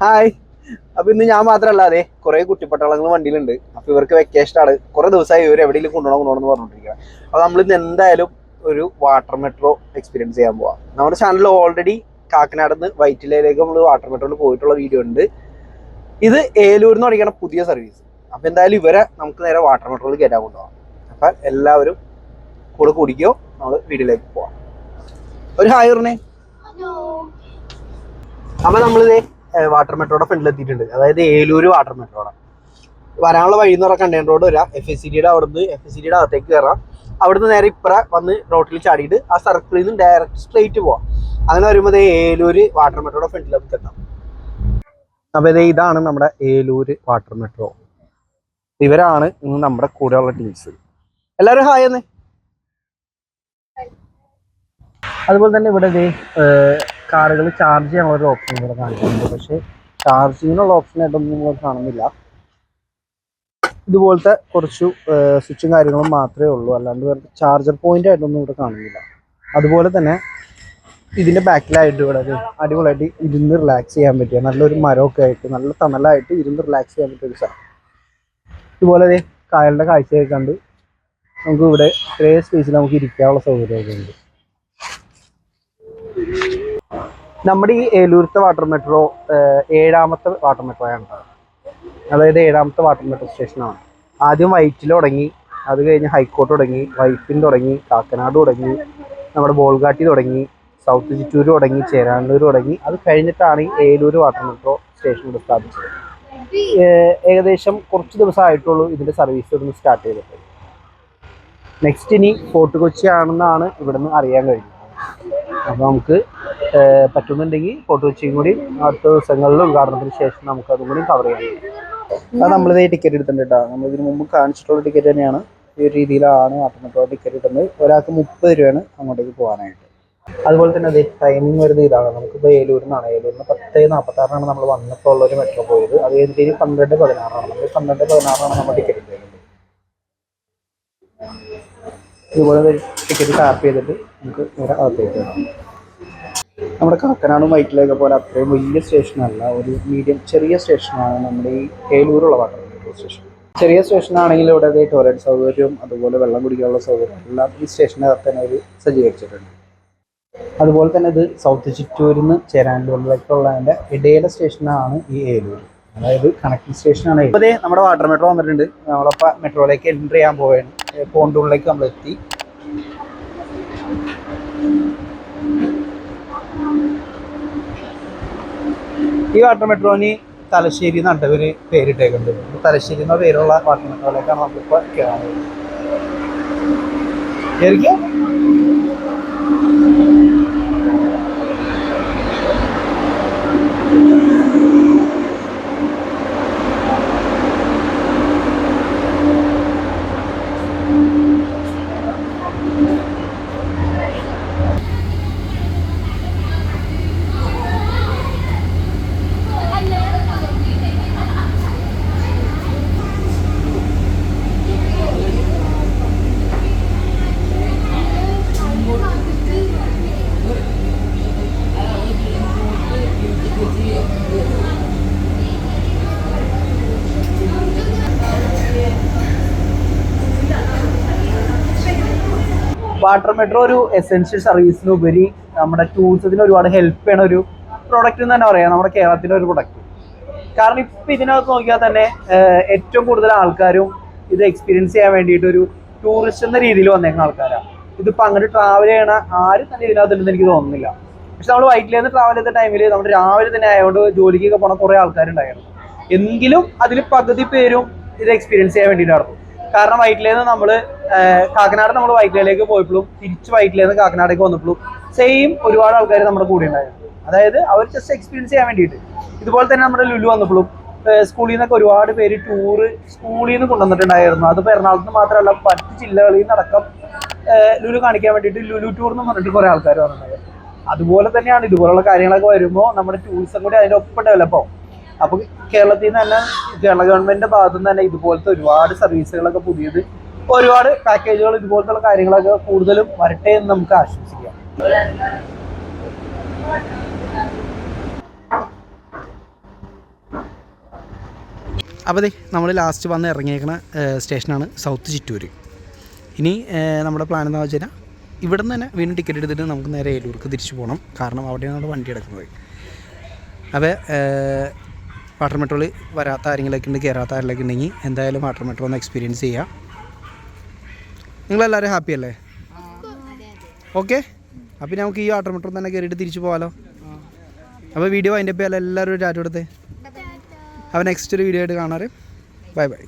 Hi. അപ്പൊ ഇന്ന് ഞാൻ മാത്രമല്ല അതെ കുറെ കുട്ടിപ്പട്ടാളങ്ങൾ വണ്ടിയിലുണ്ട്. അപ്പൊ ഇവർക്ക് വെക്കേഷൻ ആണ്. കുറെ ദിവസമായി ഇവർ എവിടെയെങ്കിലും കൊണ്ടുപോകണം കൊണ്ടുപോകണം എന്ന് പറഞ്ഞോണ്ടിരിക്കുക അപ്പൊ നമ്മൾ ഇന്ന് എന്തായാലും ഒരു വാട്ടർ മെട്രോ എക്സ്പീരിയൻസ് ചെയ്യാൻ പോവാം. നമ്മുടെ ചാനൽ ഓൾറെഡി കാക്കനാട് നിന്ന് വൈറ്റിലയിലേക്ക് നമ്മൾ വാട്ടർ മെട്രോയിൽ പോയിട്ടുള്ള വീഡിയോ ഉണ്ട്. ഇത് ഏലൂരിൽ നിന്ന് പഠിക്കുന്ന പുതിയ സർവീസ് അപ്പൊ എന്തായാലും ഇവരെ നമുക്ക് നേരെ വാട്ടർ മെട്രോയിൽ കയറ്റാൻ കൊണ്ടുപോകാം അപ്പൊ എല്ലാവരും കൂടെ കുടിക്കോ നമ്മൾ വീട്ടിലേക്ക് പോവാം. ഒരു ഹായ് പറഞ്ഞേ. അപ്പൊ നമ്മളിത് വാട്ടർ മെട്രോയുടെ ഫ്രണ്ടിൽ എത്തിയിട്ടുണ്ട്. അതായത് ഏലൂര് വാട്ടർ മെട്രോയുടെ വരാനുള്ള വഴി എന്ന് പറഞ്ഞാൽ കണ്ടെയ്നർ റോഡ് വരാം. എഫ് എസ് സി ഡിയുടെ അവിടുന്ന് എഫ് എസ് സി ഡിയുടെ അകത്തേക്ക് കയറാം അവിടുന്ന് നേരെ ഇപ്പറ വന്ന് റോട്ടിൽ ചാടിയിട്ട് ആ സർക്കിളിൽ നിന്ന് ഡയറക്റ്റ് സ്ട്രെയിറ്റ് പോവാം. അങ്ങനെ വരുമ്പോൾ ഏലൂര് വാട്ടർ മെട്രോയുടെ ഫ്രണ്ടിൽ നമുക്ക് എത്താം. അപ്പൊ ഇത് ഇതാണ് നമ്മുടെ ഏലൂര് വാട്ടർ മെട്രോ ഇവരാണ് ഇന്ന് നമ്മുടെ കൂടെയുള്ള ടീംസ് എല്ലാവരും ഹായ് അതുപോലെ തന്നെ ഇവിടെ കാറുകൾ ചാർജ് ചെയ്യാനുള്ള ഒരു ഓപ്ഷൻ ഇവിടെ കാണിക്കുന്നുണ്ട് പക്ഷേ ചാർജിങ്ങിനുള്ള ഓപ്ഷൻ ആയിട്ടൊന്നും നിങ്ങൾ കാണുന്നില്ല. ഇതുപോലത്തെ കുറച്ച് സ്വിച്ചും കാര്യങ്ങളും മാത്രമേ ഉള്ളൂ. അല്ലാണ്ട് വേറെ ചാർജർ പോയിന്റ് ആയിട്ടൊന്നും ഇവിടെ കാണുന്നില്ല. അതുപോലെ തന്നെ ഇതിന്റെ ബാക്കിലായിട്ട് ഇവിടെ അടിപൊളിയായിട്ട് ഇരുന്ന് റിലാക്സ് ചെയ്യാൻ പറ്റിയ നല്ലൊരു മരമൊക്കെ ആയിട്ട് നല്ല തണലായിട്ട് ഇരുന്ന് റിലാക്സ് ചെയ്യാൻ പറ്റിയ ഒരു സ്ഥലം ഇതുപോലെ കായലിന്റെ കാഴ്ചയൊക്കെ കണ്ട് നമുക്ക് ഇവിടെ ഇത്രയും സ്പേസിൽ നമുക്ക് ഇരിക്കാനുള്ള സൗകര്യമൊക്കെ ഉണ്ട്. നമ്മുടെ ഈ ഏലൂരത്തെ വാട്ടർ മെട്രോ ഏഴാമത്തെ വാട്ടർ മെട്രോ ആണ്. അതായത് ഏഴാമത്തെ വാട്ടർ മെട്രോ സ്റ്റേഷനാണ് ആദ്യം വൈറ്റിൽ തുടങ്ങി അത് കഴിഞ്ഞ് ഹൈക്കോട്ട് തുടങ്ങി വൈപ്പിൻ തുടങ്ങി കാക്കനാട് തുടങ്ങി നമ്മുടെ ബോൾഗാട്ടി തുടങ്ങി സൗത്ത് ചിറ്റൂർ തുടങ്ങി ചേരാനൂർ തുടങ്ങി. അത് കഴിഞ്ഞിട്ടാണ് ഈ ഏലൂർ വാട്ടർ മെട്രോ സ്റ്റേഷൻ ഇവിടെ സ്ഥാപിച്ചത്. ഏകദേശം കുറച്ച് ദിവസമായിട്ടുള്ളൂ ഇതിന്റെ സർവീസ് ഇവിടുന്ന് സ്റ്റാർട്ട് ചെയ്തിട്ട് നെക്സ്റ്റ് ഇനി ഫോർട്ട് കൊച്ചി ആണെന്നാണ് ഇവിടുന്ന് അറിയാൻ കഴിഞ്ഞത്. അപ്പോൾ നമുക്ക് പറ്റുന്നുണ്ടെങ്കിൽ ഫോർട്ട് കൊച്ചിയും കൂടി അടുത്ത ദിവസങ്ങളിൽ ഉദ്ഘാടനത്തിന് ശേഷം നമുക്ക് അതും കൂടി കവർ ചെയ്യാം. അത് നമ്മളിത് ടിക്കറ്റ് എടുത്തിട്ടുണ്ട് കേട്ടോ. നമ്മൾ ഇതിന് മുമ്പ് കാണിച്ചിട്ടുള്ള ടിക്കറ്റ് തന്നെയാണ്. ഈ ഒരു രീതിയിലാണ് വാട്ടർമെട്രോ ടിക്കറ്റ് കിട്ടുന്നത്. ഒരാൾക്ക് മുപ്പത് രൂപയാണ് അങ്ങോട്ടേക്ക് പോകാനായിട്ട്. അതുപോലെ തന്നെ അതെ ടൈമിംഗ് വരുന്നത് ഇതാണ്. നമുക്കിപ്പോൾ ഏലൂരിൽ നിന്നാണ് ഏലൂരിൽ നിന്ന് പത്ത് നാൽപ്പത്തി ആറിനാണ് നമ്മൾ വന്നപ്പോൾ ഒരു മെട്രോ പോയത്. അത് കഴിഞ്ഞിട്ട് പന്ത്രണ്ട് പതിനാറാണ്. നമ്മൾ പന്ത്രണ്ട് പതിനാറാണ് നമ്മൾ ടിക്കറ്റ് എടുത്തത് ഇതുപോലെ ടിക്കറ്റ് ടാപ്പ് ചെയ്തിട്ട് നമുക്ക് നേരെ അകത്തേക്ക് നമ്മുടെ കാക്കനാടും വൈറ്റിലൊക്കെ പോലെ അത്രയും വലിയ സ്റ്റേഷനല്ല ഒരു മീഡിയം ചെറിയ സ്റ്റേഷനാണ് നമ്മുടെ ഈ കേലൂരുള്ള വാട്ടർ സ്റ്റേഷൻ ചെറിയ സ്റ്റേഷനാണെങ്കിൽ ഇവിടെ അത് ടോയ്ലറ്റ് സൗകര്യവും അതുപോലെ വെള്ളം കുടിക്കാനുള്ള സൗകര്യം എല്ലാം ഈ സ്റ്റേഷനകത്ത് തന്നെ അവർ സജ്ജീകരിച്ചിട്ടുണ്ട്. അതുപോലെ തന്നെ ഇത് സൗത്ത് ചിറ്റൂരിൽ നിന്ന് ചേരാനൂരിലേക്കുള്ളതിന്റെ ഇടയിലെ സ്റ്റേഷനാണ് ഈ ഏലൂർ അതായത് കണക്ടിങ് സ്റ്റേഷനാണ് ഇപ്പോൾ നമ്മുടെ വാട്ടർ മെട്രോ വന്നിട്ടുണ്ട്. നമ്മളപ്പോൾ മെട്രോയിലേക്ക് എൻട്രി ചെയ്യാൻ പോവുകയാണ്. പോണ്ടുള്ളിലേക്ക് നമ്മൾ എത്തി ഈ വാട്ടർ മെട്രോന് തലശ്ശേരി എന്നാണ് ഇവർ പേരിട്ടേക്കുന്നത്. തലശ്ശേരി എന്ന പേരുള്ള വാട്ടർ മെട്രോയിലേക്കാണ് നമ്മളിപ്പോൾ കയറാൻ പോകുന്നത് ശരിക്കും വാട്ടർ മെട്രോ ഒരു എസെൻഷ്യൽ സർവീസിന് ഉപരി നമ്മുടെ ടൂറിസത്തിന് ഒരുപാട് ഹെൽപ്പ് ചെയ്യണ ഒരു പ്രൊഡക്റ്റ് എന്ന് തന്നെ പറയാം. നമ്മുടെ കേരളത്തിലെ ഒരു പ്രൊഡക്റ്റ് കാരണം ഇപ്പം ഇതിനകത്ത് നോക്കിയാൽ തന്നെ ഏറ്റവും കൂടുതൽ ആൾക്കാരും ഇത് എക്സ്പീരിയൻസ് ചെയ്യാൻ വേണ്ടിയിട്ട് ഒരു ടൂറിസ്റ്റ് എന്ന രീതിയിൽ വന്നേക്കുന്ന ആൾക്കാരാണ് ഇതിപ്പോൾ അങ്ങനെ ട്രാവൽ ചെയ്യണ ആരും തന്നെ ഇതിനകത്തുണ്ടെന്ന് എനിക്ക് തോന്നുന്നില്ല. പക്ഷെ നമ്മൾ വൈറ്റിൽ നിന്ന് ട്രാവൽ ചെയ്ത ടൈമിൽ നമ്മൾ രാവിലെ തന്നെ ആയതുകൊണ്ട് ജോലിക്കൊക്കെ പോണ കുറേ ആൾക്കാരുണ്ടായിരുന്നു. എങ്കിലും അതിൽ പകുതി പേരും ഇത് എക്സ്പീരിയൻസ് ചെയ്യാൻ വേണ്ടിയിട്ട് നടന്നു. കാരണം വൈറ്റിലേന്ന് നമ്മൾ കാക്കനാട് നമ്മൾ വൈറ്റിലേക്ക് പോയപ്പോഴും തിരിച്ച് വൈറ്റിലേന്ന് കാക്കനാടേക്ക് വന്നപ്പോഴും സെയിം ഒരുപാട് ആൾക്കാർ നമ്മുടെ കൂടെ ഉണ്ടായിരുന്നു. അതായത് അവർ ജസ്റ്റ് എക്സ്പീരിയൻസ് ചെയ്യാൻ വേണ്ടിയിട്ട്. ഇതുപോലെ തന്നെ നമ്മുടെ ലുലു വന്നപ്പോഴും സ്കൂളിൽ നിന്നൊക്കെ ഒരുപാട് പേര് ടൂറ് സ്കൂളിൽ നിന്ന് കൊണ്ടുവന്നിട്ടുണ്ടായിരുന്നു. അത് എറണാകുളത്ത് മാത്രമല്ല മറ്റ് ജില്ലകളിൽ നിന്നടക്കം ലുലു കാണിക്കാൻ വേണ്ടിയിട്ട് ലുലു ടൂർ എന്ന് പറഞ്ഞിട്ട് കുറേ ആൾക്കാർ വന്നിട്ടുണ്ടായിരുന്നു. അതുപോലെ തന്നെയാണ് ഇതുപോലുള്ള കാര്യങ്ങളൊക്കെ വരുമ്പോൾ നമ്മുടെ ടൂറിസം കൂടി അതിന്റെ ഒപ്പം ഡെവലപ്പ് ആവും. അപ്പോൾ കേരളത്തിൽ നിന്ന് തന്നെ കേരള ഗവൺമെന്റിന്റെ ഭാഗത്തു നിന്ന് തന്നെ ഇതുപോലത്തെ ഒരുപാട് സർവീസുകളൊക്കെ പുതിയത് ഒരുപാട് പാക്കേജുകൾ ഇതുപോലത്തെ കാര്യങ്ങളൊക്കെ കൂടുതലും വരട്ടെ എന്ന് നമുക്ക് ആശംസിക്കാം. അപ്പോൾ ദേ നമ്മൾ ലാസ്റ്റ് വന്ന് ഇറങ്ങിയേക്കണ സ്റ്റേഷനാണ് സൗത്ത് ചിറ്റൂര്. ഇനി നമ്മുടെ പ്ലാൻ എന്താ വെച്ചാൽ ഇവിടെ നിന്ന് തന്നെ വീണ്ടും ടിക്കറ്റ് എടുത്തിട്ട് നമുക്ക് നേരെ ഏലൂർക്ക് തിരിച്ചു പോകണം കാരണം അവിടെയാണ് നമ്മുടെ വണ്ടി എടുക്കുന്നത് അപ്പോൾ വാട്ടർ മെട്രോയിൽ വരാത്ത ആരെങ്കിലൊക്കെ ഉണ്ട് കയറാത്ത ആരെങ്കിലൊക്കെ ഉണ്ടെങ്കിൽ എന്തായാലും വാട്ടർ മെട്രോ ഒന്ന് എക്സ്പീരിയൻസ് ചെയ്യാം. നിങ്ങളെല്ലാവരും ഹാപ്പി അല്ലേ? ഓക്കെ അപ്പോൾ നമുക്ക് ഈ വാട്ടർ മെട്രോ തന്നെ കയറിയിട്ട് തിരിച്ചു പോകാമല്ലോ അപ്പോൾ വീഡിയോ അതിന്റെ പേരെല്ലാവരും ഒരു ടാറ്റ കൊടുത്തേ. അപ്പോൾ നെക്സ്റ്റ് ഒരു വീഡിയോ ആയിട്ട് കാണാറ്. Bye bye